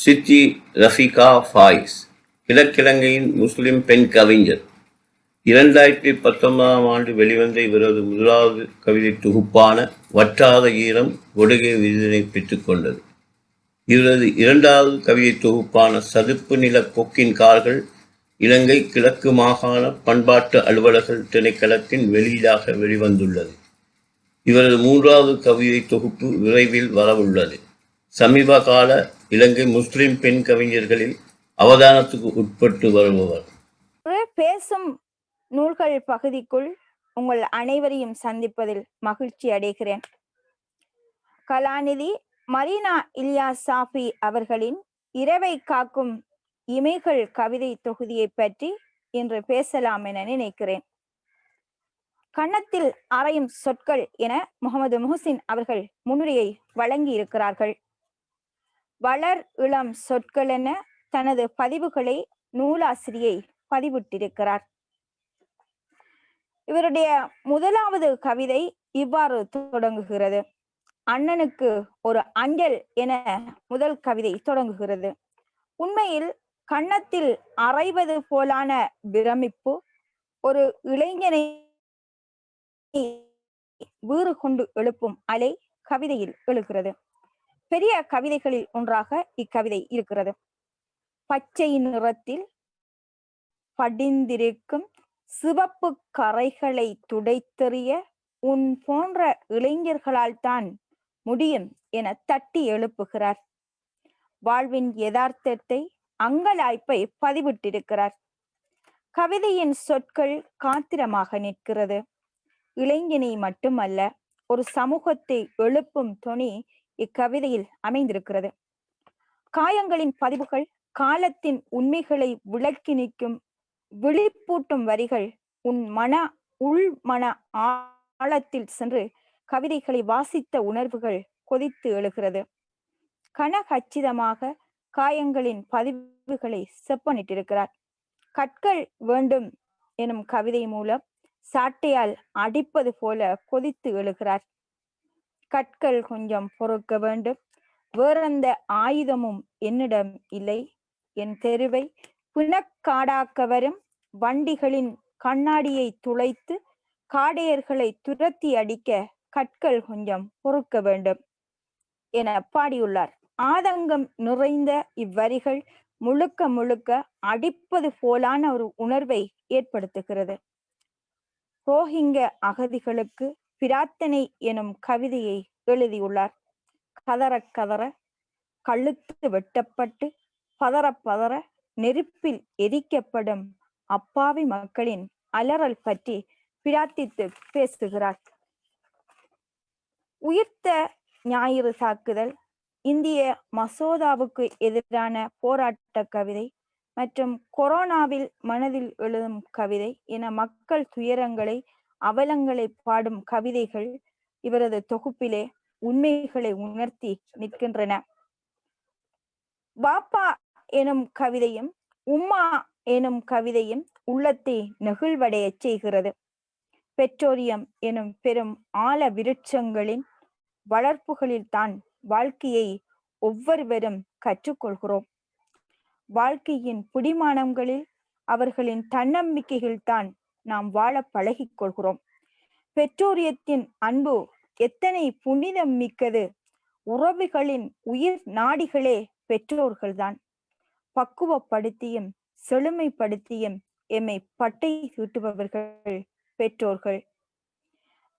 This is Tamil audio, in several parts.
சித்தி ரஃபிகா ஃபாயிஸ் கிழக்கிழங்கையின் முஸ்லிம் பெண் கவிஞர். இரண்டாயிரத்தி பத்தொன்பதாம் ஆண்டு வெளிவந்த இவரது முதலாவது கவிதை தொகுப்பான வற்றாத ஈரம் ஒடுகை விருதினை பெற்றுக்கொண்டது இவரது இரண்டாவது கவிதை தொகுப்பான சதுப்பு நில கொக்கின் கார்கள் இலங்கை கிழக்கு மாகாண பண்பாட்டு அலுவலர்கள் திணைக்களத்தின் வெளியீடாக வெளிவந்துள்ளது. இவரது மூன்றாவது கவிதை தொகுப்பு விரைவில் வரவுள்ளது. சமீப கால இலங்கை முஸ்லிம் பெண் கவிஞர்களில் அவதானத்துக்கு உட்பட்டு வருபவர். பேசும் நூல்கள் பகுதிக்குள் உங்கள் அனைவரையும் சந்திப்பதில் மகிழ்ச்சி அடைகிறேன். கலாநிதி மரீனா இல்யா சாஃபி அவர்களின் இரவை காக்கும் இமைகள் கவிதை தொகுதியை பற்றி இன்று பேசலாம் என நினைக்கிறேன். கன்னத்தில் அறையும் சொற்கள் என முகமது முஹசின் அவர்கள் முன்னுரையை வழங்கி இருக்கிறார்கள் வளர் இளம் சொற்கள் என தனது பதிவுகளை நூலாசிரியை பதிவிட்டிருக்கிறார். இவருடைய முதலாவது கவிதை இவ்வாறு தொடங்குகிறது. அண்ணனுக்கு ஒரு அஞ்சல் என முதல் கவிதை தொடங்குகிறது. உண்மையில் கன்னத்தில் அரைவது போலான பிரமிப்பு ஒரு இளைஞனை வீறு கொண்டு எழுப்பும் அலை கவிதையில் எழுகிறது. பெரிய கவிதைகளில் ஒன்றாக இக்கவிதை இருக்கிறது. பச்சை நிறத்தில் படிந்திருக்கும் சிவப்பு கரைகளை துடைத்தெறிய உன் போன்ற இளைஞர்களால் தான் முடியும் என தட்டி எழுப்புகிறார். வாழ்வின் யதார்த்தத்தை அங்கலாய்ப்பை பதிவிட்டிருக்கிறார். கவிதையின் சொற்கள் காத்திரமாக நிற்கிறது. இளைஞனை மட்டுமல்ல ஒரு சமூகத்தை எழுப்பும் துணி இக்கவிதையில் அமைந்திருக்கிறது. காயங்களின் பதிவுகள் காலத்தின் உண்மைகளை விளக்கி நிற்கும் விழிப்பூட்டும் வரிகள் உன் மன உள் மன ஆழத்தில் சென்று கவிதைகளை வாசித்த உணர்வுகள் கொதித்து எழுகிறது. கனகச்சிதமாக காயங்களின் பதிவுகளை செப்பனிட்டிருக்கிறார். கற்கள் வேண்டும் எனும் கவிதை மூலம் சாட்டையால் அடிப்பது போல கொதித்து எழுகிறார். கற்கள் கொஞ்சம் பொறுக்க வேண்டும். வேறெந்த ஆயுதமும் என்னிடம் இல்லை. என் தெருவை புனக்காடாக்க வரும் வண்டிகளின் கண்ணாடியை துளைத்து காடையர்களை துரத்தி அடிக்க கற்கள் கொஞ்சம் பொறுக்க வேண்டும் என பாடியுள்ளார். ஆதங்கம் நிறைந்த இவ்வரிகள் முழுக்க முழுக்க அடிப்பது போலான ஒரு உணர்வை ஏற்படுத்துகிறது. ரோஹிங்க அகதிகளுக்கு பிரார்த்தனை எனும் கவிதையை எழுதியுள்ளார். கதற கதற கழுத்து வெட்டப்பட்டு பதற பதற நெருப்பில் எரிக்கப்படும் அப்பாவி மக்களின் அலறல் பற்றி பிரார்த்தித்து பேசுகிறார். உயிர்த்த ஞாயிறு தாக்குதல் இந்திய மசோதாவுக்கு எதிரான போராட்ட கவிதை மற்றும் கொரோனாவில் மனதில் எழுதும் கவிதை என மக்கள் துயரங்களை அவலங்களை பாடும் கவிதைகள் இவரது தொகுப்பிலே உண்மைகளை உணர்த்தி நிற்கின்றன. பாப்பா எனும் கவிதையும் உம்மா எனும் கவிதையும் உள்ளத்தை நெகிழ்வடைய செய்கிறது. பெற்றோரியம் எனும் பெரும் ஆழ விருட்சங்களின் வளர்ப்புகளில் தான் வாழ்க்கையை ஒவ்வொருவரும் கற்றுக்கொள்கிறோம். வாழ்க்கையின் பிடிமானங்களில் அவர்களின் தன்னம்பிக்கைகள் தான் நாம் வாழ பழகிக் கொள்கிறோம். பெற்றோரியத்தின் அன்பு எத்தனை புனிதம் மிக்கது. உறவுகளின் உயிர் நாடிகளே பெற்றோர்கள்தான். பக்குவப்படுத்தியும் செழுமைப்படுத்தியும் எம்மை பட்டை சூட்டுபவர்கள் பெற்றோர்கள்.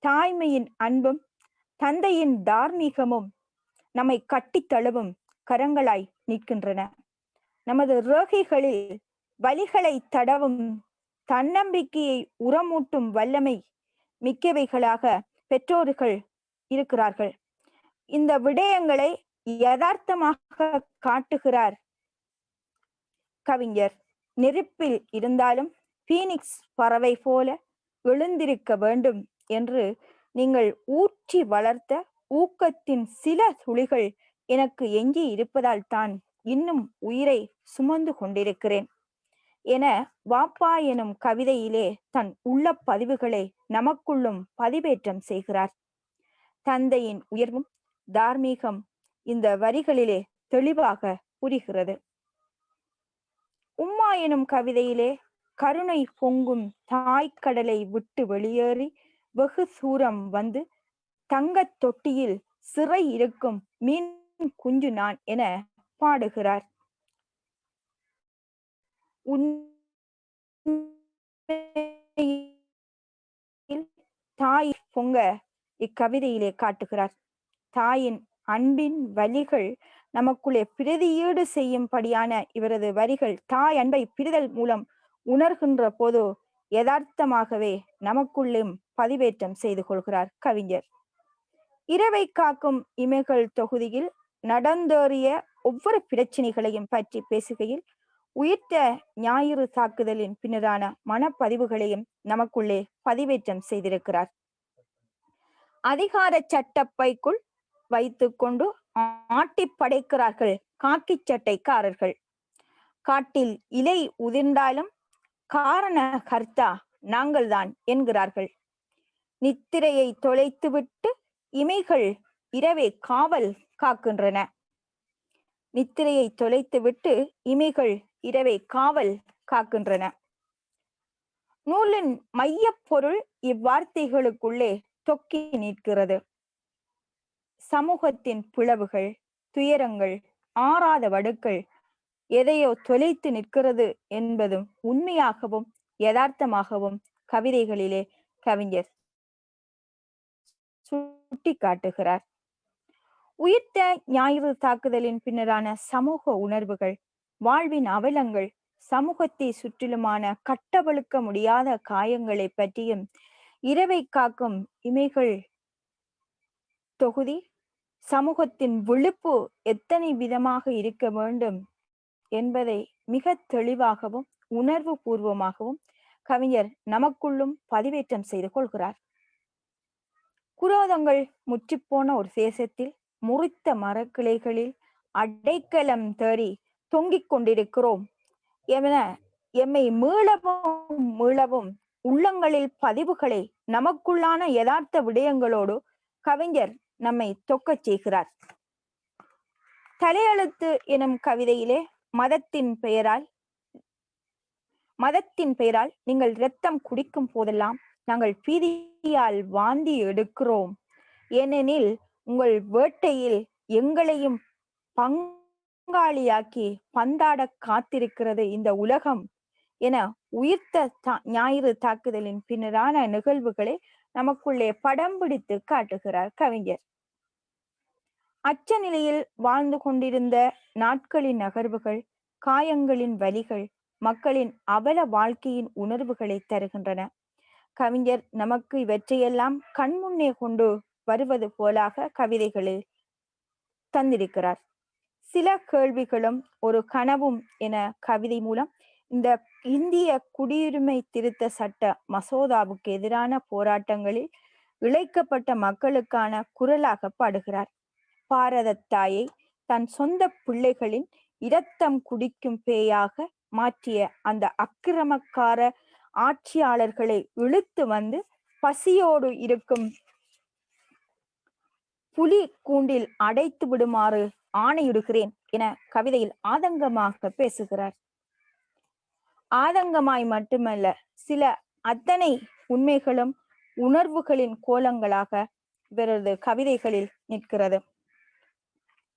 தாய்மையின் அன்பும் தந்தையின் தார்மீகமும் நம்மை கட்டித் தழுவும் கரங்களாய் நிற்கின்றன. நமது ரோகிகளில் வலிகளை தடவும் தன்னம்பிக்கையை உரமூட்டும் வல்லமை மிக்கவைகளாக பெற்றோர்கள் இருக்கிறார்கள். இந்த விடயங்களை யதார்த்தமாக காட்டுகிறார் கவிஞர். நெருப்பில் இருந்தாலும் பீனிக்ஸ் பறவை போல எழுந்திருக்க வேண்டும் என்று நீங்கள் ஊற்றி வளர்த்த ஊக்கத்தின் சில துளிகள் எனக்கு எஞ்சி இருப்பதால் தான் இன்னும் உயிரை சுமந்து கொண்டிருக்கிறேன். என வாப்பா எனும் கவிதையிலே தன் உள்ள பதிவுகளை நமக்குள்ளும் பதிவேற்றம் செய்கிறார். தந்தையின் உயர்வும் தார்மீகம் இந்த வரிகளிலே தெளிவாக புரிகிறது. உம்மா எனும் கவிதையிலே கருணை பொங்கும் தாய்க்கடலை விட்டு வெளியேறி வெகு தூரம் வந்து தங்கத் தொட்டியில் சிறை இருக்கும் மீன் குஞ்சு நான் என பாடுகிறார். உண்மையில் தாய் பொங்க இக்கவிதையிலே காட்டுகிறார். தாயின் அன்பின் வழிகள் நமக்குள்ளே பிரதியீடு செய்யும்படியான இவரது வரிகள் தாய் அன்பை பிரிதல் மூலம் உணர்கின்ற போது யதார்த்தமாகவே நமக்குள்ளும் பதிவேற்றம் செய்து கொள்கிறார் கவிஞர். இரவை காக்கும் இமைகள் தொகுதியில் நடந்தேறிய ஒவ்வொரு பிரச்சனைகளையும் பற்றி பேசுகையில் உயிர்த்த ஞாயிறு தாக்குதலின் பின்னரான மனப்பதிவுகளையும் நமக்குள்ளே பதிவேற்றம் செய்திருக்கிறார். அதிகார சட்டப்பைக்குள் வைத்துக்கொண்டு ஆட்டி படைக்கிறார்கள் காக்கி சட்டைக்காரர்கள். காட்டில் இலை உதிர்ந்தாலும் காரண கர்த்தா நாங்கள்தான் என்கிறார்கள். நித்திரையை தொலைத்துவிட்டு இமைகள் இரவே காவல் காக்கின்றன. நித்திரையை தொலைத்துவிட்டு இமைகள் இரவே காவல் காக்கின்றன. நூலின் மையப் பொருள் இவ்வார்த்தைகளுக்குள்ளே தொக்கி நிற்கிறது. சமூகத்தின் பிளவுகள் துயரங்கள் ஆறாத வடுக்கள் எதையோ தொலைத்து நிற்கிறது என்பதும் உண்மையாகவும் யதார்த்தமாகவும் கவிதைகளிலே கவிஞர் சுட்டி காட்டுகிறார் உயிர்த்த ஞாயிறு தாக்குதலின் பின்னரான சமூக உணர்வுகள் வாழ்வின் அவலங்கள் சமூகத்தை சுற்றிலுமான கட்டவழுக்க முடியாத காயங்களை பற்றியும் இரவை காக்கும் இமைகள் தொகுதி சமூகத்தின் விழுப்பு எத்தனை விதமாக இருக்க வேண்டும் என்பதை மிக தெளிவாகவும் உணர்வு பூர்வமாகவும் கவிஞர் நமக்குள்ளும் பதிவேற்றம் செய்து கொள்கிறார். குரோதங்கள் முற்றிப்போன ஒரு தேசத்தில் முறித்த மரக்கிளைகளில் அடைக்கலம் தேறி தொங்கிக் கொண்டிருக்கிறோம். என எம்மை மீளவும் மீளவும் உள்ளங்களில் பதிவுகளை நமக்குள்ளான யதார்த்த விடயங்களோடு கவிஞர் நம்மை தொக்கச் செய்கிறார். தலையெழுத்து எனும் கவிதையிலே மதத்தின் பெயரால் மதத்தின் பெயரால் நீங்கள் இரத்தம் குடிக்கும் போதெல்லாம் நாங்கள் பீதியால் வாந்தி எடுக்கிறோம். ஏனெனில் உங்கள் வேட்டையில் எங்களையும் பங்காளியாக்கி பந்தாட காத்திருக்கிறது இந்த உலகம் என உயிர்த்த தா- ஞாயிறு தாக்குதலின் பின்னரான நிகழ்வுகளை நமக்குள்ளே படம் பிடித்து காட்டுகிறார் கவிஞர். அச்ச நிலையில் வாழ்ந்து கொண்டிருந்த நாட்களின் நகர்வுகள் காயங்களின் வலிகள் மக்களின் அவல வாழ்க்கையின் உணர்வுகளை தருகின்றன. கவிஞர் நமக்கு இவற்றையெல்லாம் கண்முன்னே கொண்டு வருவது போலாக கவிதைகளில் தந்திருக்கிறார். சில கேள்விகளும் ஒரு கனவும் என கவிதை மூலம் இந்த இந்திய குடியுரிமை திருத்த சட்ட மசோதாவுக்கு எதிரான போராட்டங்களில் இழைக்கப்பட்ட மக்களுக்கான குரலாக பாடுகிறார். பாரத தாயை தன் சொந்த பிள்ளைகளின் இரத்தம் குடிக்கும் பேயாக மாற்றிய அந்த அக்கிரமக்கார ஆட்சியாளர்களை இழுத்து வந்து பசியோடு இருக்கும் புலி கூண்டில் அடைத்து விடுமாறு ஆணையிடுகிறேன் என கவிதையில் ஆதங்கமாக பேசுகிறார். ஆதங்கமாய் மட்டுமல்ல சில அத்தனை உண்மைகளும் உணர்வுகளின் கோலங்களாக இவரது கவிதைகளில் நிற்கிறது.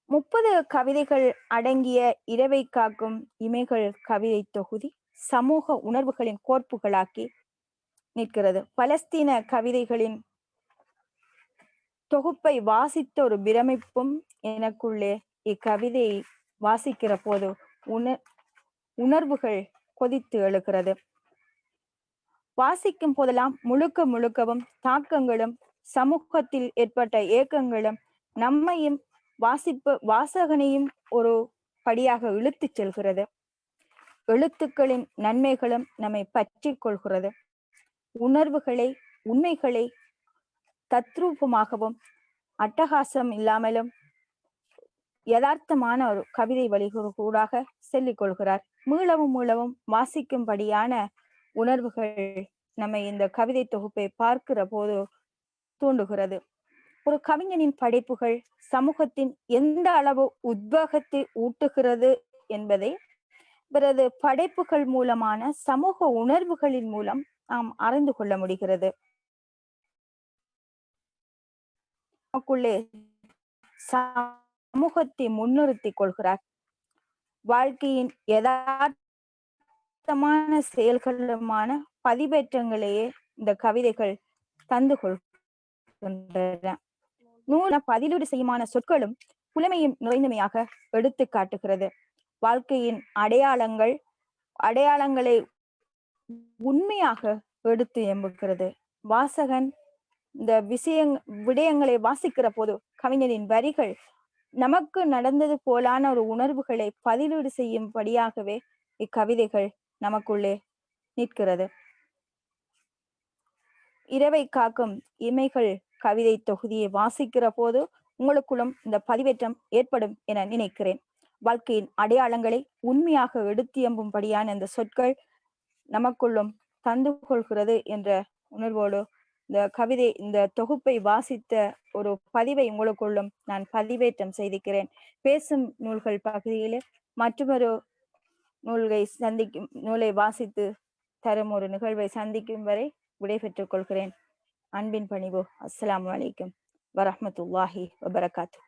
முப்பது கவிதைகள் அடங்கிய இரவை காக்கும் இமைகள் கவிதை தொகுதி சமூக உணர்வுகளின் கோர்ப்புகளாக்கி நிற்கிறது. பலஸ்தீன கவிதைகளின் தொகுப்பை வாசித்த ஒரு பிரமிப்பும் எனக்குள்ளே இக்கவிதையை வாசிக்கிற போது உணர் உணர்வுகள் கொதித்து எழுகிறது. வாசிக்கும் போதெல்லாம் முழுக்க முழுக்கவும் தாக்கங்களும் சமூகத்தில் ஏற்பட்ட ஏக்கங்களும் நம்மையும் வாசிப்பு வாசகனையும் ஒரு படியாக இழுத்துச் செல்கிறது. எழுத்துக்களின் நன்மைகளும் நம்மை பற்றி கொள்கிறது. உணர்வுகளை உண்மைகளை தத்ரூபமாகவும் அட்டகாசம் இல்லாமலும் யதார்த்தமான ஒரு கவிதை வழிகூடாக சொல்லிக் கொள்கிறார். மீளவும் மீளவும் வாசிக்கும்படியான உணர்வுகள் நம்மை இந்த கவிதை தொகுப்பை பார்க்கிற போது தூண்டுகிறது. ஒரு கவிஞனின் படைப்புகள் சமூகத்தின் எந்த அளவு உத்வேகத்தை ஊட்டுகிறது என்பதை இவரது படைப்புகள் மூலமான சமூக உணர்வுகளின் மூலம் நாம் அறிந்து கொள்ள முடிகிறது. நமக்குள்ளே சமூகத்தை முன்னிறுத்தி கொள்கிறார். வாழ்க்கையின் யதார்த்தமான செயல்களுமான பதிவேற்றங்களையே இந்த கவிதைகள் தந்து கொள்கின்றன. நூல பதிலீடு செய்யுமான சொற்களும் புலமையும் நிறைந்தமையாக எடுத்து காட்டுகிறது. வாழ்க்கையின் அடையாளங்கள் அடையாளங்களை உண்மையாக எடுத்து எம்புகிறது. வாசகன் இந்த விஷயங் விடயங்களை வாசிக்கிற போது கவிஞரின் வரிகள் நமக்கு நடந்தது போலான ஒரு உணர்வுகளை பதிலீடு செய்யும்படியாகவே இக்கவிதைகள் நமக்குள்ளே நிற்கிறது. இரவை காக்கும் இமைகள் கவிதை தொகுதியை வாசிக்கிற போது உங்களுக்குள்ளும் இந்த பதிவேற்றம் ஏற்படும் என நினைக்கிறேன். வாழ்க்கையின் அடையாளங்களை உண்மையாக எடுத்தியம்பும்படியான இந்த சொற்கள் நமக்குள்ளும் தந்து கொள்கிறது என்ற உணர்வோடு இந்த கவிதை இந்த தொகுப்பை வாசித்த ஒரு பதிவை உங்களுக்குள்ளும் நான் பதிவேற்றம் செய்திருக்கிறேன். பேசும் நூல்கள் பகுதியிலே மற்றொரு நூல்களை சந்திக்கும் நூலை வாசித்து தரும் ஒரு நிகழ்வை சந்திக்கும் வரை விடைபெற்றுக் கொள்கிறேன். அன்பின் பணிவு அஸ்லாம் வலைக்கும் வரமத்துல்லாஹி வபரகாத்து